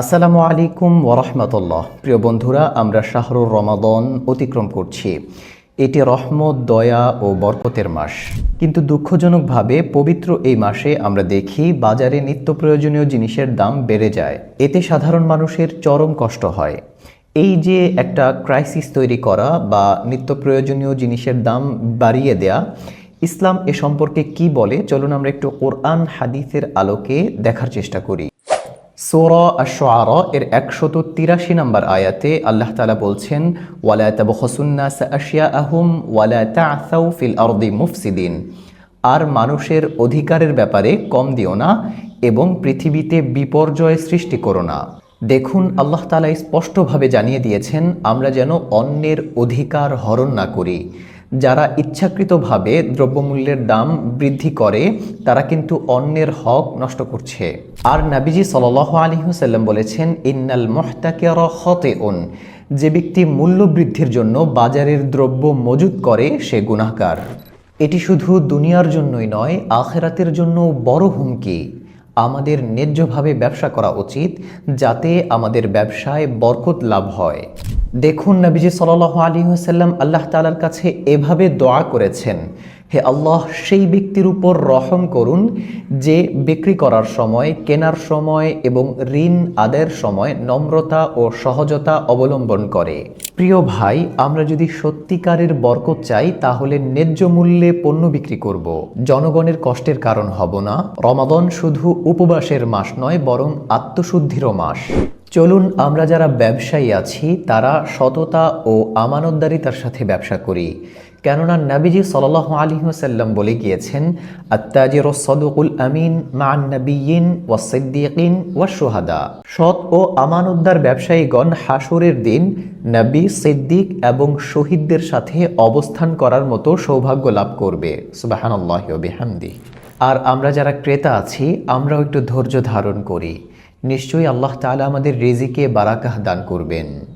আসসালামু আলাইকুম ওরহমতুল্লাহ প্রিয় বন্ধুরা, আমরা শাহরুর রমাদন অতিক্রম করছি। এটি রহমত, দয়া ও বরকতের মাস। কিন্তু দুঃখজনকভাবে পবিত্র এই মাসে আমরা দেখি বাজারে নিত্য প্রয়োজনীয় জিনিসের দাম বেড়ে যায়। এতে সাধারণ মানুষের চরম কষ্ট হয়। এই যে একটা ক্রাইসিস তৈরি করা বা নিত্য প্রয়োজনীয় জিনিসের দাম বাড়িয়ে দেয়া, ইসলাম এ সম্পর্কে কি বলে? চলুন আমরা একটু কোরআন, হাদিসের আলোকে দেখার চেষ্টা করি। সোরা আশ-শুআরা এর একশত তিরাশি নম্বর আয়াতে আল্লাহ তাআলা বলছেন, ওয়ালা তাবখাসুন্নাস আশিয়াআহুম ওয়ালা তা'সাউ ফিল আরদি মুফসিদিন। আর মানুষের অধিকারের ব্যাপারে কম দিও না এবং পৃথিবীতে বিপর্যয় সৃষ্টি করো না। দেখুন, আল্লাহ তালা স্পষ্টভাবে জানিয়ে দিয়েছেন, আমরা যেন অন্যের অধিকার হরণ না করি। যারা ইচ্ছাকৃতভাবে দ্রব্যমূল্যের দাম বৃদ্ধি করে, তারা কিন্তু অন্যের হক নষ্ট করছে। আর নাবিজি সাল আলী হুসাল্লাম বলেছেন, ইন্নাল মোহতাকের হতে যে ব্যক্তি মূল্য বৃদ্ধির জন্য বাজারের দ্রব্য মজুত করে, সে গুনাহগার। এটি শুধু দুনিয়ার জন্যই নয়, আখেরাতের জন্য বড় হুমকি। আমাদের ন্যায্যভাবে ব্যবসা করা উচিত, যাতে আমাদের ব্যবসায় বরকত লাভ হয়। দেখুন নবীজি সাল আলী হাসাল্লাম আল্লাহ তালার কাছে এভাবে দোয়া করেছেন, হে আল্লাহ, সেই ব্যক্তির উপর রহম করুন যে বিক্রি করার সময়, কেনার সময় এবং ঋণ আদায়ের সময় নম্রতা ও সহজতা অবলম্বন করে। প্রিয় ভাই, আমরা যদি সত্যিকারের বরকত চাই, তাহলে ন্যায্য মূল্যে পণ্য বিক্রি করব। জনগণের কষ্টের কারণ হব না। রমাদন শুধু উপবাসের মাস নয়, বরং আত্মশুদ্ধিরও মাস। চলুন আমরা যারা ব্যবসায়ী আছি, তারা সততা ও আমানতদারিতার সাথে ব্যবসা করি। কেননা নাবিজি সাল আলী সাল্লাম বলে গিয়েছেন, আত্তাজির সদকুল আমিন মান নবীন ওয়া সিদ্দিকিন সোহাদা সৎ ও আমানতদার ব্যবসায়ীগণ হাসুরের দিন নবী, সিদ্দিক এবং শহীদদের সাথে অবস্থান করার মতো সৌভাগ্য লাভ করবে। সুবাহান্লাহ বিহামদি। আর আমরা যারা ক্রেতা আছি, আমরাও একটু ধৈর্য ধারণ করি। নিশ্চয়ই আল্লাহ তালা আমাদের রেজিকে বারাকাহ দান করবেন।